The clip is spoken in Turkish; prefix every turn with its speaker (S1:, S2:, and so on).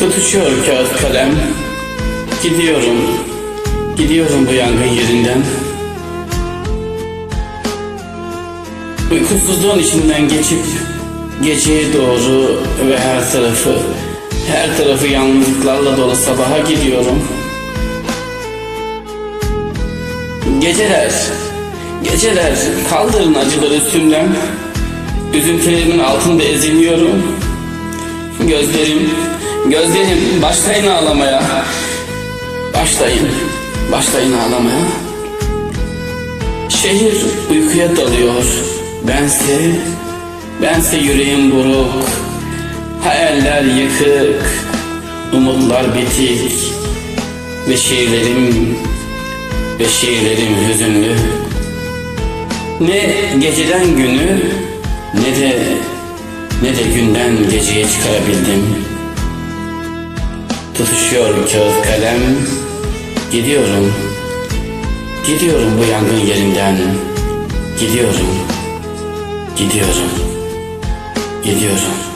S1: Tutuşuyor kağıt kalem. Gidiyorum. Gidiyorum bu yangın yerinden. Uykusuzluğun içinden geçip geceye doğru ve her tarafı her tarafı yalnızlıklarla dolu sabaha gidiyorum. Geceler, geceler kaldırın acıları üstümden. Üzüntülerimin altında eziliyorum. Gözlerim, gözlerim başlayın ağlamaya. Başlayın, başlayın ağlamaya. Şehir uykuya dalıyor. Bense, bense yüreğim buruk. Hayaller yıkık, umutlar bitik. Ve şiirlerim, ve şiirlerim hüzünlü. Ne geceden günü, ne de ne de günden geceye çıkarabildim. Tutuşuyor kağıt kalem, gidiyorum. Gidiyorum bu yangın yerinden. Gidiyorum. Gidiyorum. Gidiyorum.